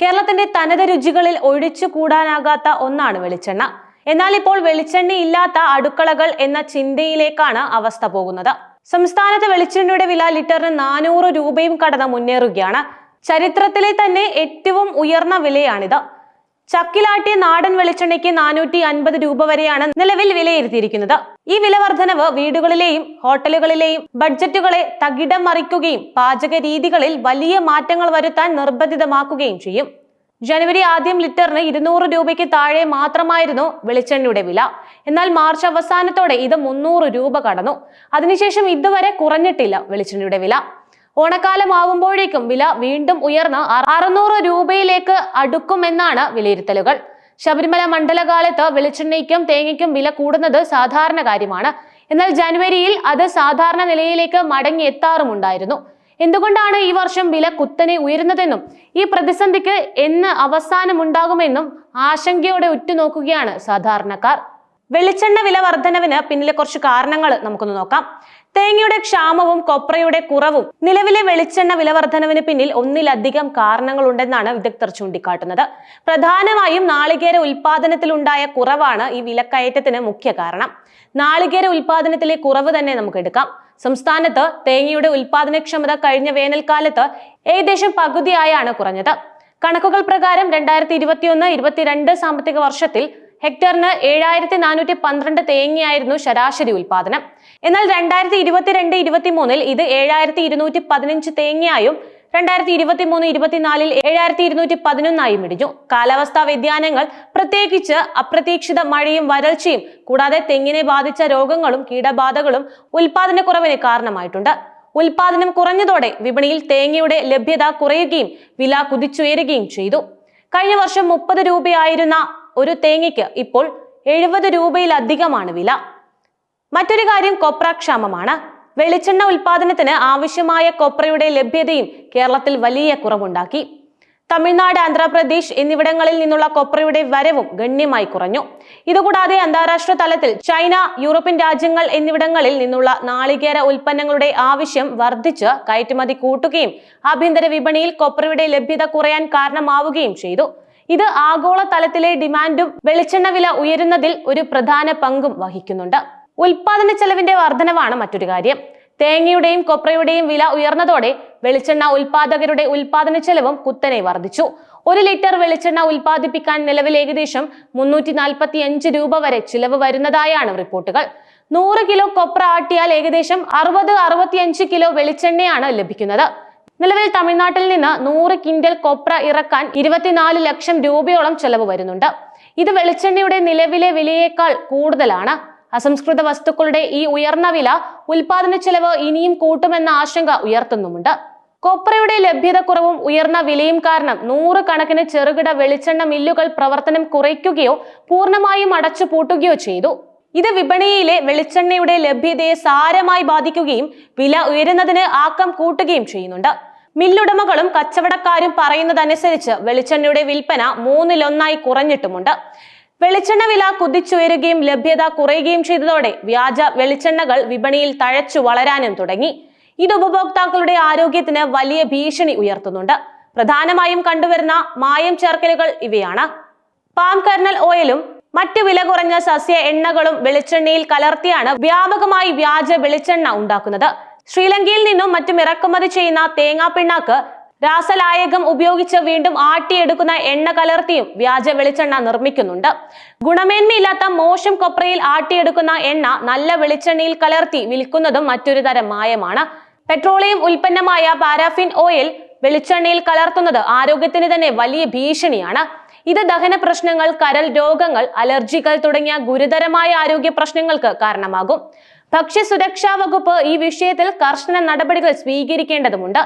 കേരളത്തിന്റെ തനത് രുചികളിൽ ഒഴിച്ചു കൂടാനാകാത്ത ഒന്നാണ് വെളിച്ചെണ്ണ. എന്നാൽ ഇപ്പോൾ വെളിച്ചെണ്ണ ഇല്ലാത്ത അടുക്കളകൾ എന്ന ചിന്തയിലേക്കാണ് അവസ്ഥ പോകുന്നത്. സംസ്ഥാനത്ത് വെളിച്ചെണ്ണയുടെ വില ലിറ്ററിന് നാനൂറ് രൂപയും കടന്ന് മുന്നേറുകയാണ്. ചരിത്രത്തിലെ തന്നെ ഏറ്റവും ഉയർന്ന വിലയാണിത്. ചക്കിലാട്ടിയ നാടൻ വെളിച്ചെണ്ണയ്ക്ക് നാനൂറ്റി അൻപത് രൂപ വരെയാണ് നിലവിൽ വിലയിരുത്തിയിരിക്കുന്നത്. ഈ വില വർധനവ് വീടുകളിലെയും ഹോട്ടലുകളിലെയും ബഡ്ജറ്റുകളെ തകിടം മറിക്കുകയും പാചക രീതികളിൽ വലിയ മാറ്റങ്ങൾ വരുത്താൻ നിർബന്ധിതമാക്കുകയും ചെയ്യും. ജനുവരി ആദ്യം ലിറ്ററിന് ഇരുന്നൂറ് രൂപയ്ക്ക് താഴെ മാത്രമായിരുന്നു വെളിച്ചെണ്ണയുടെ വില. എന്നാൽ മാർച്ച് അവസാനത്തോടെ ഇത് മുന്നൂറ് രൂപ കടന്നു. അതിനുശേഷം ഇതുവരെ കുറഞ്ഞിട്ടില്ല വെളിച്ചെണ്ണയുടെ വില. ഓണക്കാലം ആവുമ്പോഴേക്കും വില വീണ്ടും ഉയർന്ന് അറ- അറുന്നൂറ് രൂപയിലേക്ക് അടുക്കുമെന്നാണ് വിലയിരുത്തലുകൾ. ശബരിമല മണ്ഡലകാലത്ത് വെളിച്ചെണ്ണയ്ക്കും തേങ്ങയ്ക്കും വില കൂടുന്നത് സാധാരണ കാര്യമാണ്. എന്നാൽ ജനുവരിയിൽ അത് സാധാരണ നിലയിലേക്ക് മടങ്ങി എത്താറുമുണ്ടായിരുന്നു. എന്തുകൊണ്ടാണ് ഈ വർഷം വില കുത്തനെ ഉയരുന്നതെന്നും ഈ പ്രതിസന്ധിക്ക് എന്ന് അവസാനമുണ്ടാകുമെന്നും ആശങ്കയോടെ ഉറ്റുനോക്കുകയാണ് സാധാരണക്കാർ. വെളിച്ചെണ്ണ വില വർധനവിന് പിന്നിലെ കുറച്ച് കാരണങ്ങൾ നമുക്കൊന്ന് നോക്കാം. തേങ്ങയുടെ ക്ഷാമവും കൊപ്രയുടെ കുറവും നിലവിലെ വെളിച്ചെണ്ണ വില വർധനവിന് പിന്നിൽ ഒന്നിലധികം കാരണങ്ങളുണ്ടെന്നാണ് വിദഗ്ധർ ചൂണ്ടിക്കാട്ടുന്നത്. പ്രധാനമായും നാളികേര ഉൽപാദനത്തിലുണ്ടായ കുറവാണ് ഈ വിലക്കയറ്റത്തിന് മുഖ്യ കാരണം. നാളികേര ഉൽപാദനത്തിലെ കുറവ് തന്നെ നമുക്ക് എടുക്കാം. സംസ്ഥാനത്ത് തേങ്ങയുടെ ഉൽപാദനക്ഷമത കഴിഞ്ഞ വേനൽക്കാലത്ത് ഏകദേശം പകുതിയായാണ് കുറഞ്ഞത്. കണക്കുകൾ പ്രകാരം രണ്ടായിരത്തി ഇരുപത്തിയൊന്ന് ഇരുപത്തിരണ്ട് സാമ്പത്തിക വർഷത്തിൽ ഹെക്ടറിന് ഏഴായിരത്തി നാനൂറ്റി പന്ത്രണ്ട് തേങ്ങയായിരുന്നു ശരാശരി ഉൽപാദനം. എന്നാൽ രണ്ടായിരത്തി ഇരുപത്തിരണ്ട് ഇരുപത്തിമൂന്നിൽ ഇത് ഏഴായിരത്തി ഇരുന്നൂറ്റി പതിനഞ്ച് തേങ്ങയായും രണ്ടായിരത്തി ഇരുപത്തി മൂന്ന് ഇരുപത്തിനാലിൽ ഏഴായിരത്തി ഇരുന്നൂറ്റി പതിനൊന്നായും ഇടിഞ്ഞു. കാലാവസ്ഥാ വ്യതിയാനങ്ങൾ പ്രത്യേകിച്ച് അപ്രതീക്ഷിത മഴയും വരൾച്ചയും കൂടാതെ തെങ്ങിനെ ബാധിച്ച രോഗങ്ങളും കീടബാധകളും ഉൽപാദനക്കുറവിന് കാരണമായിട്ടുണ്ട്. ഉൽപാദനം കുറഞ്ഞതോടെ വിപണിയിൽ തേങ്ങയുടെ ലഭ്യത കുറയുകയും വില കുതിച്ചുയരുകയും ചെയ്തു. കഴിഞ്ഞ വർഷം മുപ്പത് രൂപയായിരുന്ന ഒരു തേങ്ങയ്ക്ക് ഇപ്പോൾ എഴുപത് രൂപയിലധികമാണ് വില. മറ്റൊരു കാര്യം കൊപ്രക്ഷാമമാണ് വെളിച്ചെണ്ണ ഉൽപാദനത്തിന് ആവശ്യമായ കൊപ്രയുടെ ലഭ്യതയും കേരളത്തിൽ വലിയ കുറവുണ്ടാക്കി. തമിഴ്നാട് ആന്ധ്രാപ്രദേശ് എന്നിവിടങ്ങളിൽ നിന്നുള്ള കൊപ്രയുടെ വരവും ഗണ്യമായി കുറഞ്ഞു. ഇതുകൂടാതെ അന്താരാഷ്ട്ര തലത്തിൽ ചൈന യൂറോപ്യൻ രാജ്യങ്ങൾ എന്നിവിടങ്ങളിൽ നിന്നുള്ള നാളികേര ഉൽപ്പന്നങ്ങളുടെ ആവശ്യം വർദ്ധിച്ച് കയറ്റുമതി കൂട്ടുകയും ആഭ്യന്തര വിപണിയിൽ കൊപ്രയുടെ ലഭ്യത കുറയാൻ കാരണമാവുകയും ചെയ്തു. ഇത് ആഗോളതലത്തിലെ ഡിമാൻഡും വെളിച്ചെണ്ണ വില ഉയരുന്നതിൽ ഒരു പ്രധാന പങ്കും വഹിക്കുന്നുണ്ട്. ഉൽപാദന ചെലവിന്റെ വർധനവാണ് മറ്റൊരു കാര്യം. തേങ്ങയുടെയും കൊപ്രയുടെയും വില ഉയർന്നതോടെ വെളിച്ചെണ്ണ ഉൽപാദകരുടെ ഉൽപാദന ചെലവും കുത്തനെ വർദ്ധിച്ചു ഒരു ലിറ്റർ വെളിച്ചെണ്ണ ഉൽപ്പാദിപ്പിക്കാൻ നിലവിൽ ഏകദേശം മുന്നൂറ്റി നാൽപ്പത്തി അഞ്ച് രൂപ വരെ ചിലവ് വരുന്നതായാണ് റിപ്പോർട്ടുകൾ. നൂറ് കിലോ കൊപ്ര ആട്ടിയാൽ ഏകദേശം അറുപത് അറുപത്തിയഞ്ച് കിലോ വെളിച്ചെണ്ണയാണ് ലഭിക്കുന്നത്. നിലവിൽ തമിഴ്നാട്ടിൽ നിന്ന് നൂറ് കിൻഡൽ കൊപ്ര ഇറക്കാൻ ഇരുപത്തിനാല് ലക്ഷം രൂപയോളം ചെലവ് വരുന്നുണ്ട്. ഇത് വെളിച്ചെണ്ണയുടെ നിലവിലെ വിലയേക്കാൾ കൂടുതലാണ്. അസംസ്കൃത വസ്തുക്കളുടെ ഈ ഉയർന്ന വില ഉൽപാദന ചെലവ് ഇനിയും കൂട്ടുമെന്ന ആശങ്ക ഉയർത്തുന്നുമുണ്ട്. കൊപ്രയുടെ ലഭ്യതക്കുറവും ഉയർന്ന വിലയും കാരണം നൂറുകണക്കിന് ചെറുകിട വെളിച്ചെണ്ണ മില്ലുകൾ പ്രവർത്തനം കുറയ്ക്കുകയോ പൂർണമായും അടച്ചു പൂട്ടുകയോ ചെയ്തു. ഇത് വിപണിയിലെ വെളിച്ചെണ്ണയുടെ ലഭ്യതയെ സാരമായി ബാധിക്കുകയും വില ഉയരുന്നതിന് ആക്കം കൂട്ടുകയും ചെയ്യുന്നുണ്ട്. മില്ലുടമകളും കച്ചവടക്കാരും പറയുന്നതനുസരിച്ച് വെളിച്ചെണ്ണയുടെ വിൽപ്പന മൂന്നിലൊന്നായി കുറഞ്ഞിട്ടുമുണ്ട്. വെളിച്ചെണ്ണ വില കുതിച്ചുയരുകയും ലഭ്യത കുറയുകയും ചെയ്തതോടെ വ്യാജ വെളിച്ചെണ്ണകൾ വിപണിയിൽ തഴച്ചു വളരാനും തുടങ്ങി. ഇത് ഉപഭോക്താക്കളുടെ ആരോഗ്യത്തിന് വലിയ ഭീഷണി ഉയർത്തുന്നുണ്ട്. പ്രധാനമായും കണ്ടുവരുന്ന മായം ചേർക്കലുകൾ ഇവയാണ്. പാം കർണൽ ഓയിലും മറ്റ് വില കുറഞ്ഞ സസ്യ എണ്ണകളും വെളിച്ചെണ്ണയിൽ കലർത്തിയാണ് വ്യാപകമായി വ്യാജ വെളിച്ചെണ്ണ ഉണ്ടാക്കുന്നത്. ശ്രീലങ്കയിൽ നിന്നും മറ്റും ഇറക്കുമതി ചെയ്യുന്ന തേങ്ങാ പിണ്ണാക്ക് രാസലായകം ഉപയോഗിച്ച് വീണ്ടും ആട്ടിയെടുക്കുന്ന എണ്ണ കലർത്തിയും വ്യാജ വെളിച്ചെണ്ണ നിർമ്മിക്കുന്നുണ്ട്. ഗുണമേന്മയില്ലാത്ത മോശം കൊപ്രയിൽ ആട്ടിയെടുക്കുന്ന എണ്ണ നല്ല വെളിച്ചെണ്ണയിൽ കലർത്തി വിൽക്കുന്നതും മറ്റൊരു തരം മായമാണ്. പെട്രോളിയം ഉൽപ്പന്നമായ പാരാഫിൻ ഓയിൽ വെളിച്ചെണ്ണയിൽ കലർത്തുന്നത് ആരോഗ്യത്തിന് തന്നെ വലിയ ഭീഷണിയാണ്. ഇത് ദഹന പ്രശ്നങ്ങൾ കരൽ രോഗങ്ങൾ അലർജികൾ തുടങ്ങിയ ഗുരുതരമായ ആരോഗ്യ പ്രശ്നങ്ങൾക്ക് കാരണമാകും. ഭക്ഷ്യസുരക്ഷാ വകുപ്പ് ഈ വിഷയത്തിൽ കർശന നടപടികൾ സ്വീകരിക്കേണ്ടതുണ്ട്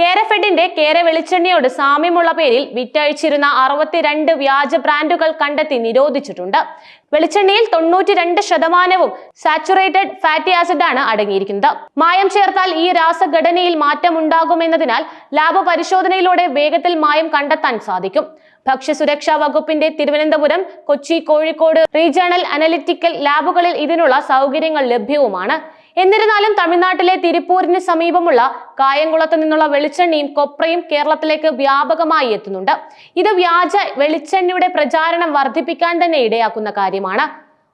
കേരഫെഡിന്റെ കേര വെളിച്ചെണ്ണയോട് സാമ്യമുള്ള പേരിൽ വിറ്റഴിച്ചിരുന്ന അറുപത്തിരണ്ട് വ്യാജ ബ്രാൻഡുകൾ കണ്ടെത്തി നിരോധിച്ചിട്ടുണ്ട്. വെളിച്ചെണ്ണയിൽ തൊണ്ണൂറ്റി രണ്ട് ശതമാനവും സാച്ചുറേറ്റഡ് ഫാറ്റി ആസിഡ് ആണ് അടങ്ങിയിരിക്കുന്നത്. മായം ചേർത്താൽ ഈ രാസഘടനയിൽ മാറ്റമുണ്ടാകുമെന്നതിനാൽ ലാഭ പരിശോധനയിലൂടെ വേഗത്തിൽ മായം കണ്ടെത്താൻ സാധിക്കും. ഭക്ഷ്യസുരക്ഷാ വകുപ്പിന്റെ തിരുവനന്തപുരം കൊച്ചി കോഴിക്കോട് റീജിയണൽ അനലിറ്റിക്കൽ ലാബുകളിൽ ഇതിനുള്ള സൗകര്യങ്ങൾ ലഭ്യവുമാണ്. എന്നിരുന്നാലും തമിഴ്നാട്ടിലെ തിരുപ്പൂരിന് സമീപമുള്ള കായംകുളത്ത് നിന്നുള്ള വെളിച്ചെണ്ണയും കൊപ്രയും കേരളത്തിലേക്ക് വ്യാപകമായി എത്തുന്നുണ്ട്. ഇത് വ്യാജ വെളിച്ചെണ്ണയുടെ പ്രചാരണം വർദ്ധിപ്പിക്കാൻ തന്നെ ഇടയാക്കുന്ന കാര്യമാണ്.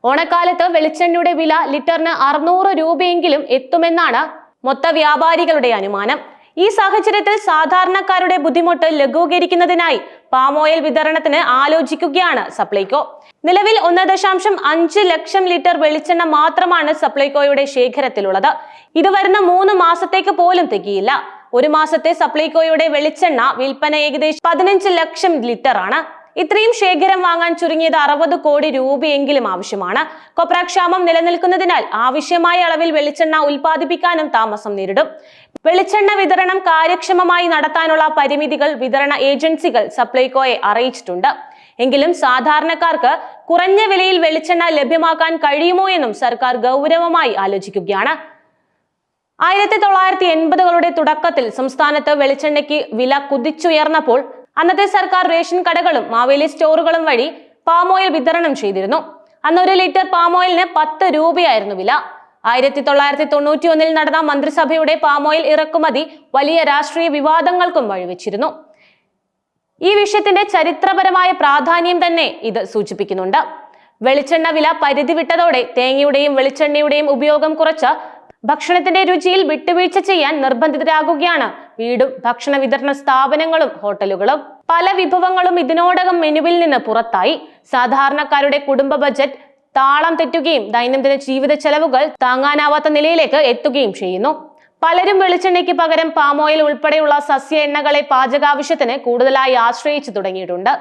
ഓണക്കാലത്ത് വെളിച്ചെണ്ണയുടെ വില ലിറ്ററിന് അറുന്നൂറ് രൂപയെങ്കിലും എത്തുമെന്നാണ് മൊത്ത വ്യാപാരികളുടെ അനുമാനം. ഈ സാഹചര്യത്തിൽ സാധാരണക്കാരുടെ ബുദ്ധിമുട്ട് ലഘൂകരിക്കുന്നതിനായി പാം ഓയിൽ വിതരണത്തിന് ആലോചിക്കുകയാണ് സപ്ലൈകോ. നിലവിൽ ഒന്ന് ദശാംശം അഞ്ച് ലക്ഷം ലിറ്റർ വെളിച്ചെണ്ണ മാത്രമാണ് സപ്ലൈകോയുടെ ശേഖരത്തിലുള്ളത്. ഇത് വരുന്ന മൂന്ന് മാസത്തേക്ക് പോലും തികയില്ല. ഒരു മാസത്തെ സപ്ലൈകോയുടെ വെളിച്ചെണ്ണ വിൽപ്പന ഏകദേശം പതിനഞ്ച് ലക്ഷം ലിറ്റർ ആണ് ഇത്രയും ശേഖരം വാങ്ങാൻ ചുരുങ്ങിയത് അറുപത് കോടി രൂപയെങ്കിലും ആവശ്യമാണ്. കൊപ്രാക്ഷാമം നിലനിൽക്കുന്നതിനാൽ ആവശ്യമായ അളവിൽ വെളിച്ചെണ്ണ ഉൽപ്പാദിപ്പിക്കാനും താമസം നേരിടും. വെളിച്ചെണ്ണ വിതരണം കാര്യക്ഷമമായി നടത്താനുള്ള പരിമിതികൾ വിതരണ ഏജൻസികൾ സപ്ലൈകോയെ അറിയിച്ചിട്ടുണ്ട്. എങ്കിലും സാധാരണക്കാർക്ക് കുറഞ്ഞ വിലയിൽ വെളിച്ചെണ്ണ ലഭ്യമാക്കാൻ കഴിയുമോ എന്നും സർക്കാർ ഗൗരവമായി ആലോചിക്കുകയാണ്. ആയിരത്തി തൊള്ളായിരത്തി എൺപതുകളുടെ തുടക്കത്തിൽ സംസ്ഥാനത്ത് വെളിച്ചെണ്ണയ്ക്ക് വില കുതിച്ചുയർന്നപ്പോൾ അന്നത്തെ സർക്കാർ റേഷൻ കടകളും മാവേലി സ്റ്റോറുകളും വഴി പാം ഓയിൽ വിതരണം ചെയ്തിരുന്നു. അന്ന് ഒരു ലിറ്റർ പാം ഓയിലിന് പത്ത് രൂപയായിരുന്നു വില. ആയിരത്തി തൊള്ളായിരത്തി തൊണ്ണൂറ്റി ഒന്നിൽ നടന്ന മന്ത്രിസഭയുടെ പാം ഓയിൽ ഇറക്കുമതി വലിയ രാഷ്ട്രീയ വിവാദങ്ങൾക്കും വഴിവെച്ചിരുന്നു. ഈ വിഷയത്തിന്റെ ചരിത്രപരമായ പ്രാധാന്യം തന്നെ ഇത് സൂചിപ്പിക്കുന്നുണ്ട്. വെളിച്ചെണ്ണ വില പരിധി വിട്ടതോടെ തേങ്ങയുടെയും വെളിച്ചെണ്ണയുടെയും ഉപയോഗം കുറച്ച് ഭക്ഷണത്തിന്റെ രുചിയിൽ വിട്ടുവീഴ്ച ചെയ്യാൻ നിർബന്ധിതരാകുകയാണ്. വീടും ഭക്ഷണ വിതരണ സ്ഥാപനങ്ങളും ഹോട്ടലുകളും പല വിഭവങ്ങളും ഇതിനോടകം മെനുവിൽ നിന്ന് പുറത്തായി. സാധാരണക്കാരുടെ കുടുംബ ബജറ്റ് താളം തെറ്റുകയും ദൈനംദിന ജീവിത ചെലവുകൾ താങ്ങാനാവാത്ത നിലയിലേക്ക് എത്തുകയും ചെയ്യുന്നു. പലരും വെളിച്ചെണ്ണയ്ക്ക് പകരം പാമോയിൽ ഉൾപ്പെടെയുള്ള സസ്യ എണ്ണകളെ പാചകാവശ്യത്തിന് കൂടുതലായി ആശ്രയിച്ചു തുടങ്ങിയിട്ടുണ്ട്.